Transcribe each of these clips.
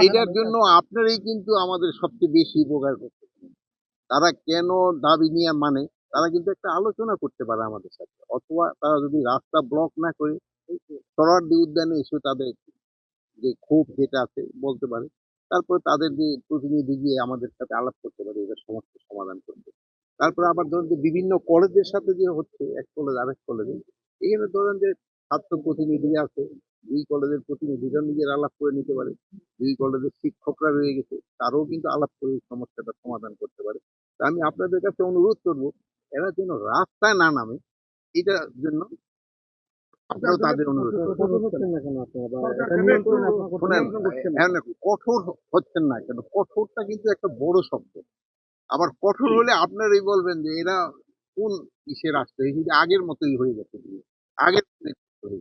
এটার জন্য আপনারাই কিন্তু আমাদের সবচেয়ে বেশি উপকার করতে তারা কেন দাবি নিয়ে মানে? তারা কিন্তু একটা আলোচনা করতে পারে আমাদের সাথে। অথবা তারা যদি রাস্তা ব্লক না করে সরার্দি উদ্যানে এসে তাদের যে ক্ষোভ যেটা আছে বলতে পারে তারপরে তাদের যে প্রতিনিধি গিয়ে আমাদের সাথে আলাপ করতে পারে এটার সমস্যা সমাধান করতে তারপরে আবার ধরেন যে বিভিন্ন কলেজের সাথে যে হচ্ছে এক কলেজ আরেক কলেজে এখানে ধরেন যে ছাত্র প্রতিনিধি আছে দুই কলেজের প্রতিনিধিরা নিজের আলাপ করে নিতে পারে। দুই কলেজের শিক্ষকরা রয়ে গেছে তারাও কিন্তু আলাপ করে এই সমস্যাটা সমাধান করতে পারে। তা আমি আপনাদের কাছে অনুরোধ করব এরা যেন রাস্তায় না নামে এটার জন্য আপনারাও তাদের অনুরোধ করবেন। শোনেন, এখন কঠোর হচ্ছেন না? কেন? কঠোরটা কিন্তু একটা বড় শব্দ। আবার কঠোর হলে আপনারাই বলবেন যে এরা কোন ইসের যে আগের মতোই হয়ে গেছে। আগের আপনি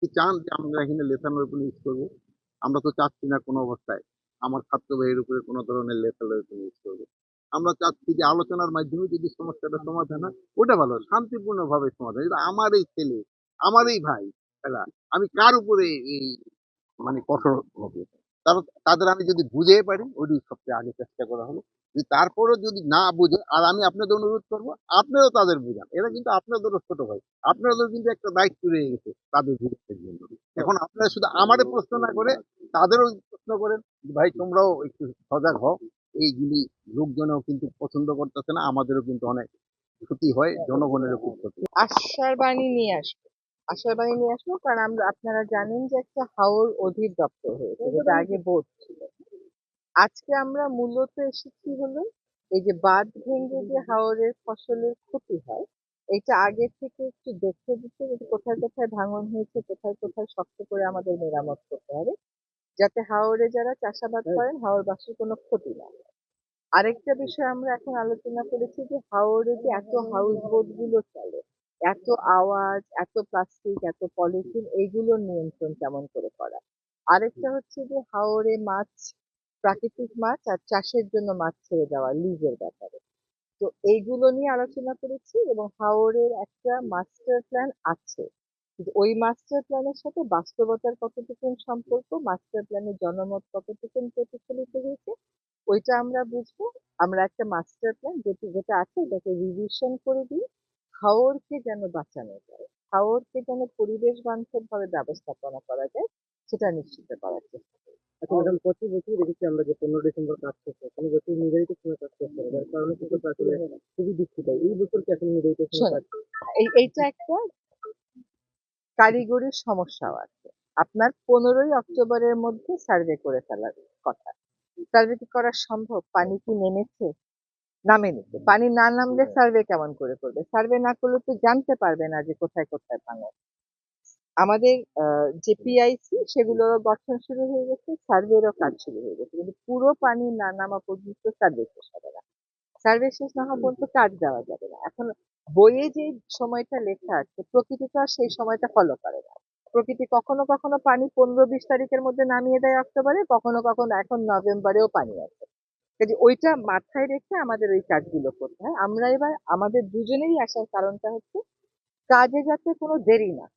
কি চান যে আমরা এখানে লেথানোর উপরে ইউজ করব? আমরা তো চাচ্ছি না কোনো অবস্থায়। আমার ছাত্র ভাইয়ের উপরে কোনো ধরনের লেথানোর উপরে ইউজ করব। আমরা চাচ্ছি যে আলোচনার মাধ্যমে যদি সমস্যাটা সমাধান হয়, ওটা ভালো শান্তিপূর্ণ ভাবে সমাধান এটা আমার এই ছেলে আমার এই ভাই এরা আমি কার উপরে এই মানে কঠোর হবে? তার, তাদের আমি যদি বুঝে পারি ওটি সবচেয়ে আগে চেষ্টা করা হলো। তারপরেও যদি না বুঝে আর আমি আপনাদের অনুরোধ করব, আপনারাও তাদের বুঝান। এরা কিন্তু আপনাদেরও ছোট ভাই। আপনাদের কিন্তু একটা দায়িত্ব রয়ে গেছে তাদের বিরুদ্ধে জন্য। এখন আপনারা শুধু আমাদের প্রশ্ন না করে তাদেরও প্রশ্ন করেন ভাই, তোমরাও একটু সজাগ হও। এইগুলি লোকজনও কিন্তু পছন্দ করতেছে না, আমাদেরও কিন্তু অনেক ক্ষতি হয়, জনগণেরও খুব ক্ষতি। আশার বাণী নিয়ে আসব। আশার বাণী নিয়ে আসব, কারণ আমরা, আপনারা জানেন যে একটা হাওর অধিদপ্তর হয়েছে, যেটা আগে বোর্ড ছিল। আজকে আমরা মূলত এসেছি হলো এই যে বাঁধ ভেঙে যে হাওরের ফসলের ক্ষতি হয় এটা আগে থেকে একটু দেখে দিতে যে কোথায় কোথায় ভাঙন হয়েছে কোথায় কোথায় শক্ত করে আমাদের মেরামত করতে হবে যাতে হাওরে যারা চাষাবাদ করেন হাওরবাসীর কোনো ক্ষতি না হয়। আরেকটা বিষয় আমরা এখন আলোচনা করেছি যে হাওরে যে এত হাউস বোটগুলো চলে এত আওয়াজ এত প্লাস্টিক এত পলিথিন এইগুলোর নিয়ন্ত্রণ কেমন করে করা আরেকটা হচ্ছে যে হাওরে মাছ প্রাকৃতিক মাছ আর চাষের জন্য মাছ ছেড়ে দেওয়া লিজের ব্যাপারে। তো এইগুলো নিয়ে আলোচনা করেছি এবং হাওরের একটা মাস্টার প্ল্যান আছে। ওই মাস্টার প্ল্যানের সাথে বাস্তবতার কতটুকু সম্পর্ক মাস্টার প্ল্যানের জনমত কতটুকু প্রতিফলিত হয়েছে, ওইটা আমরা বুঝব। আমরা একটা মাস্টার প্ল্যান যেটি, যেটা আছে এটাকে রিভিশন করে দিই। হাওরকে যেন বাঁচানো যায়, হাওরকে যেন পরিবেশ বান্ধব ভাবে ব্যবস্থাপনা করা যায়, সেটা নিশ্চিত করার চেষ্টা আচ্ছা ম্যাডাম প্রতি বছরই দেখেছি আমরা যে পনেরো ডিসেম্বর কাজ করছে। কোনো বছর নির্ধারিত সময় কাজ করছে না যার কারণে কিন্তু আসলে খুবই দুঃখিত। এই বছর কি আসলে নির্ধারিত সময় কাজ এইটা একটা কারিগরি সমস্যাও আছে। আপনার পনেরোই অক্টোবরের মধ্যে সার্ভে করে ফেলার কথা। সার্ভে কি করা সম্ভব? পানি কি নেমেছে? নামেনি। পানি না নামলে সার্ভে কেমন করে করবে? সার্ভে না করলে তো জানতে পারবে না যে কোথায় কোথায় ভাঙন আমাদের যে পিআইসি সেগুলোরও গঠন শুরু হয়ে গেছে, সার্ভেরও কাজ শুরু হয়ে গেছে। কিন্তু পুরো পানি না নামা পর্যন্ত সার্ভে শেষ হবে না। সার্ভে শেষ না হওয়া পর্যন্ত কাজ দেওয়া যাবে না। এখন বইয়ে যে সময়টা লেখা আছে, প্রকৃতি তো আর সেই সময়টা ফলো করে না। প্রকৃতি কখনো কখনো পানি পনেরো বিশ তারিখের মধ্যে নামিয়ে দেয় অক্টোবরে, কখনো কখনো এখন নভেম্বরেও পানি আছে। কাজে ওইটা মাথায় রেখে আমাদের ওই কাজগুলো করতে হয়। আমরা এবার, আমাদের দুজনেরই আসার কারণটা হচ্ছে, কাজে যাতে কোনো দেরি না।